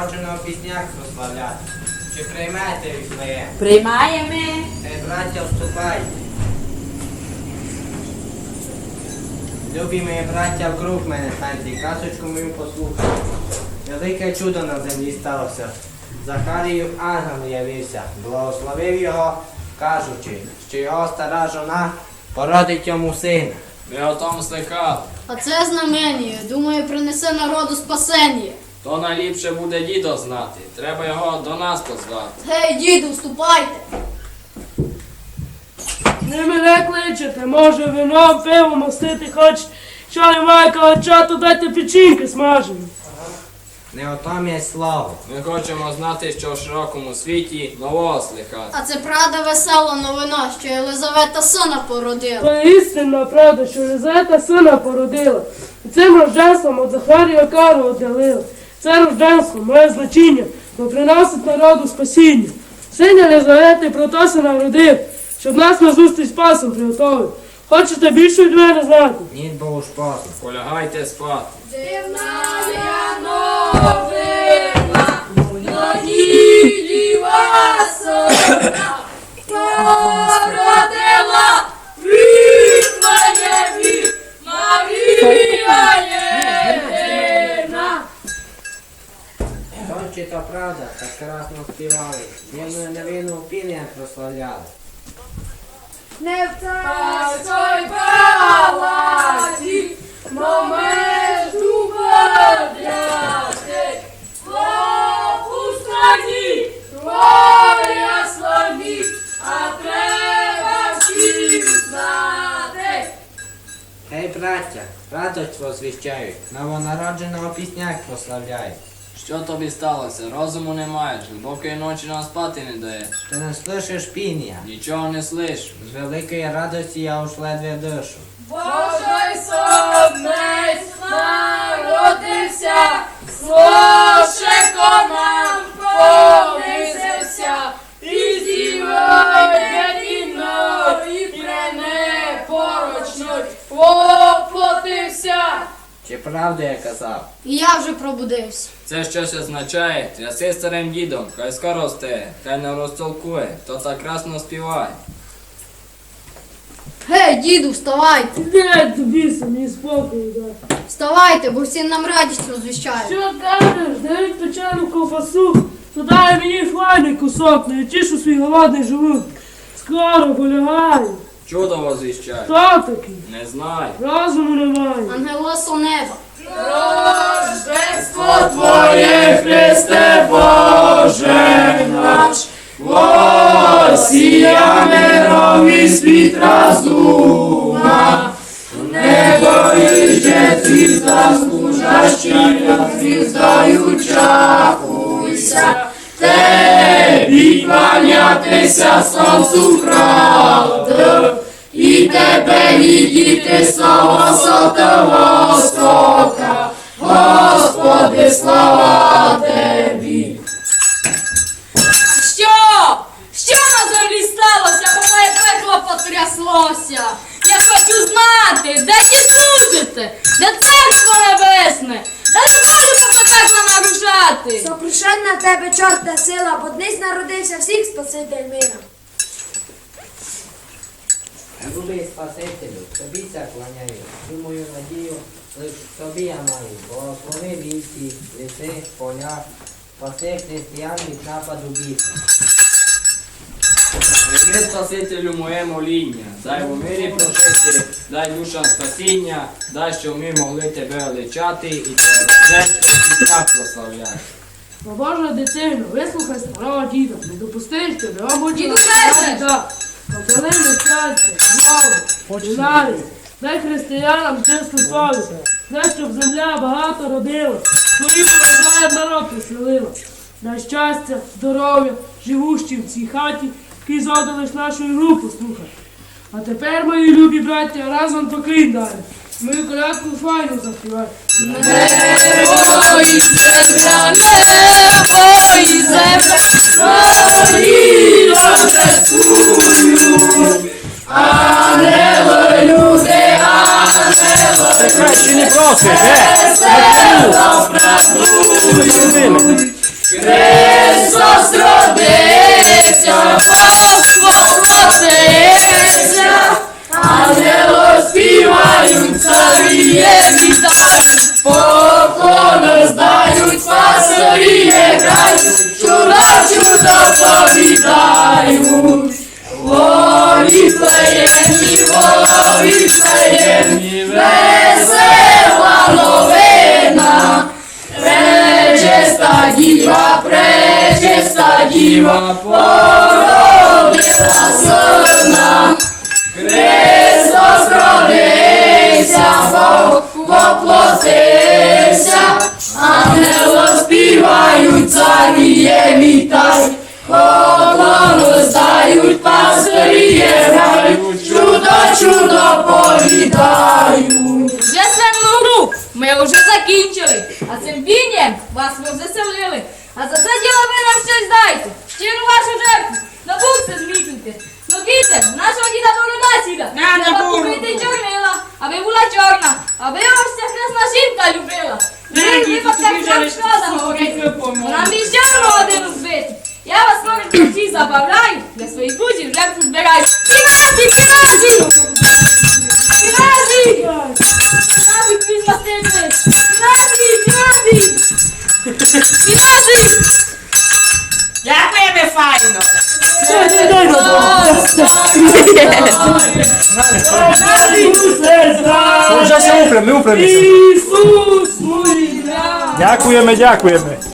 народженого пісняк прославляти. Чи приймете їх моє? Приймаємо. Ей, браття, вступайте. Любі мої браття, вкруг мене станьте, казочку мою послухайте. Велике чудо на землі сталося. Захарію ангел явився, благословив його, кажучи, що його стара жона породить йому сина. Ми о том слихали. А це знамення, думаю, принесе народу спасення. То найліпше буде дідо знати. Треба його до нас позвати. Гей, діду, вступайте. Не мене кличете, може вино, пиво мастити хочете. Що немає калача, то дайте печінки смажені. Не о том є слово. Ми хочемо знати, що в широкому світі нового слихати. А це правда весела новина, що Єлизавета сина породила. То є істинна правда, що Лизавета сина породила. І цим рожденством от Захарія кару отдалила. Це рожденство має значення, бо приносить народу спасіння. Синя Лизавети про се народив, щоб нас на зустріч з пасом приготовив. Хочете більше від мене знати? Ні, бо уж. Полягайте спати. То чи то правда, так красно співали. Дівною новину піння прославляли. Не в царській палаті, но между пустані, твоя славі, а треба всім знати. Гей, браття, радость возвіщають, новонародженого пісняк прославляють. Що тобі сталося? Розуму не маєш, глибокої ночі нам спати не даєш. Ти не слышиш піння? Нічого не слиш. З великої радості я уж ледве дишу. Божий сонець народився, Слошеко нам помисився, Чи правду я казав? І я вже пробудився. Це щось означає. Тряси старим дідом, хай скоро стає, хай не розтолкує, то так красно співає. Гей, діду, вставайте. Де тобі самі спокою дай. Вставайте, бо всі нам радість розвіщають. Що кажеш, дають печену ковбасу, то дай мені файний кусок, не тішу свій голодний живот. Скоро полягаю. Чудо возвіщає. Хто такий? Не знаю. Розуму немає. Ангелосо неба. Рождество Твоє, Христе Боже наш, Осія мирові світ разума, Небо і же звізда служаща, звіздою чахуйся, Тебі кланятися сонцю правди, і тебе відійти слава сотого востока, Господи, слава Тебі. Чорта сила, бо днесь народився всіх спаситель мира. Любий Спасителю, тобі ся кланяю, всю мою надію лиш тобі я маю. Благослови війці, ліси, поля, спаси християн від нападу біса. Прийми Спасителю моє моління, дай у мирі прожити, дай душам спасіння, дай, щоб ми могли тебе величати і тебе рождество пісня прославляти. О Божа дитино, вислухай старого діда, не допусти, щоб його Діду біда. Попали щастя, знову, Іларі, дай християнам чисту совість, дай, щоб земля багато родила, своїм урожаєм народ поселила. Дай щастя, здоров'я, живущі в цій хаті, які зодалиш нашу ігру послухати. А тепер, мої любі браття, разом покинь далі. Мою колядку файну заспівай. Ой, земля, небо і земля, свої рождествують. Ангели, люди, ангели, Краще не просить, діва породила сина, Христос родився, Бог воплотився, ангело співають, царіє вітай, поклону здають, пастиріє грають, чудо, чудо повідають. Закінчили, а цим вінням вас ми заселили. А за це діло ви нам щось дайте. Щиру вашу жертву. На букси змітуйте. Ну діти, нашого діда борода сіда. Треба купити чорнила, аби була чорна, аби його вся хресна жінка любила. Ви випадках тобі вже нам шкода говорити. ви. Вона міщану годину збити. Я вас нові вночі забавляю, для своїх друзів жертву збираю. Дякуємо файно. Вже все упрям, ми упряміся. Ісус, мій Дякуємо, дякуємо.